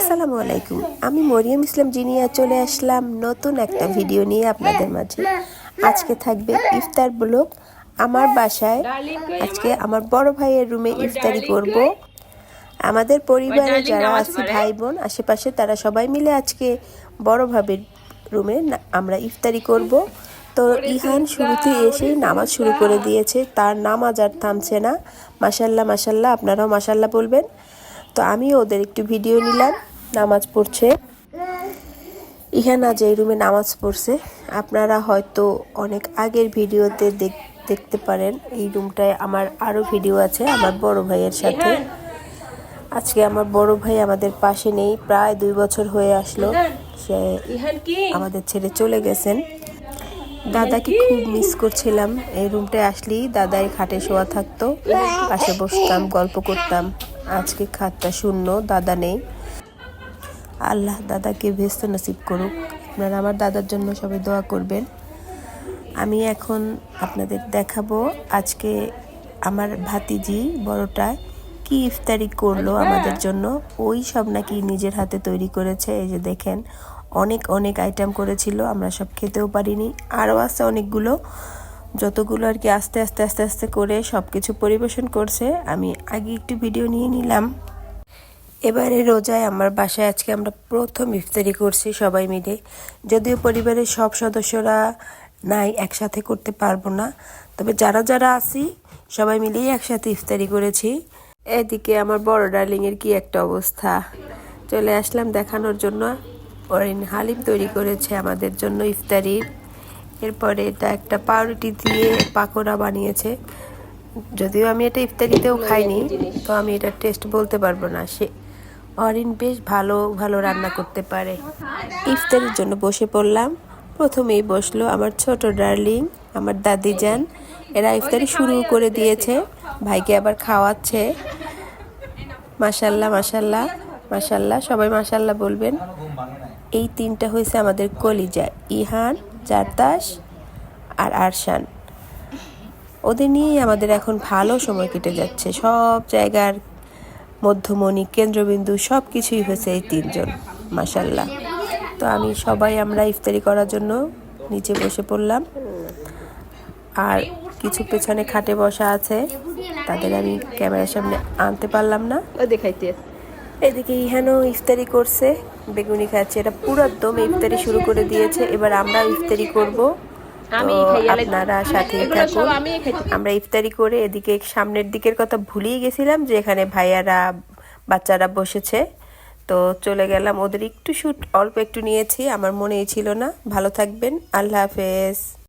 আসসালামু আলাইকুম। আমি মরিয়ম ইসলাম জিনিয়া চলে আসলাম নতুন একটা ভিডিও নিয়ে আপনাদের মাঝে। আজকে থাকবে ইফতার ব্লগ। আমার বাসায় আজকে আমার বড় ভাইয়ের রুমে ইফতারি করব। আমাদের পরিবারে যারা আছে ভাই বোন, আশেপাশে তারা সবাই মিলে আজকে বড় ভাবের রুমে আমরা ইফতারি করব। তো ইহান শুরুতে এসেই নামাজ শুরু করে দিয়েছে। তার নামাজ আর থামছে না। মাসাল্লাহ মাসাল্লাহ আপনারাও মাসাল্লাহ বলবেন। তো আমি ওদের একটু ভিডিও নিলাম। নামাজ পড়ছে। ইহান এই রুমে নামাজ পড়ছে, আপনারা হয়তো অনেক আগের ভিডিওতে দেখ- দেখতে পারেন, এই রুমটায় আমার আরও ভিডিও আছে, আমার বড় ভাইয়ের সাথে। আজকে আমার বড় ভাই আমাদের পাশে নেই, প্রায় দুই বছর হয়ে আসলো। সে আমাদের ছেড়ে চলে গেছেন। দাদাকে খুব মিস করছিলাম। এই রুমটায় আসলেই দাদাই খাটে শোয়া থাকতো। পাশে বসতাম, গল্প করতাম। আজকে খাটটা শূন্য, দাদা নেই। আল্লাহ দাদাকে ব্যস্ত নসিব করুক। আপনারা আমার দাদার জন্য সবাই দোয়া করবেন। আমি এখন আপনাদের দেখাবো আজকে আমার ভাতিজি বড়টা কি ইফতারি করল আমাদের জন্য। ওই সব নাকি নিজের হাতে তৈরি করেছে। এই যে দেখেন, অনেক অনেক আইটেম করেছিল। আমরা সব খেতেও পারিনি। আরও আছে অনেকগুলো। যতগুলো আর কি আস্তে আস্তে আস্তে আস্তে করে সব কিছু পরিবেশন করছে। আমি আগে একটু ভিডিও নিয়ে নিলাম। এবারে রোজায় আমার বাসায় আজকে আমরা প্রথম ইফতারি করছি সবাই মিলে। যদিও পরিবারের সব সদস্যরা নাই, একসাথে করতে পারব না। তবে যারা যারা আছি, সবাই মিলেই একসাথে ইফতারি করেছি। এদিকে আমার বড় ডার্লিংয়ের কি একটা অবস্থা। চলে আসলাম দেখানোর জন্য। অরিন হালিম তৈরি করেছে আমাদের জন্য ইফতারির এরপরে এটা একটা পাউরুটি দিয়ে পাকোড়া বানিয়েছে। যদিও আমি এটা ইফতারিতেও খাইনি, তো আমি এটা টেস্ট বলতে পারব না। সে অরিন বেশ ভালো ভালো রান্না করতে পারে। ইফতারের জন্য বসে পড়লাম। প্রথমেই বসল আমার ছোট ডার্লিং, আমার দাদি যান এরা ইফতারি শুরু করে দিয়েছে। ভাইকে আবার খাওয়াচ্ছে। মাসাল্লাহ মাসাল্লাহ মাসাল্লাহ সবাই মাসাল্লাহ বলবেন। এই তিনটা হয়েছে আমাদের কলিজা, ইহান, জারতাস আর আরশান। ওদের নিয়েই আমাদের এখন ভালো সময় কেটে যাচ্ছে। সব জায়গার মধ্যমণি কেন্দ্রবিন্দু সব কিছুই হয়েছে এই তিনজন মাসাল্লাহ তো আমি সবাই আমরা ইফতারি করার জন্য নিচে বসে পড়লাম। আর কিছু পেছনে খাটে বসা আছে তাদের আমি ক্যামেরার সামনে আনতে পারলাম না। দেখাইতে। এদিকে ইহানও ইফতারি করছে বেগুনি খাচ্ছে এটা পুরো দম ইফতারি শুরু করে দিয়েছে এবার আমরা ইফতারি করব। আমি। আপনারা সাথে থাকুন। আমরা ইফতারি করে এদিকে সামনের দিকের কথা ভুলেই গেছিলাম যে এখানে ভাইয়ারা বাচ্চারা বসেছে। তো চলে গেলাম। ওদের একটু শুট অল্প একটু নিয়েছি। আমার মনেই ছিল না। ভালো থাকবেন। আল্লাহ হাফেজ।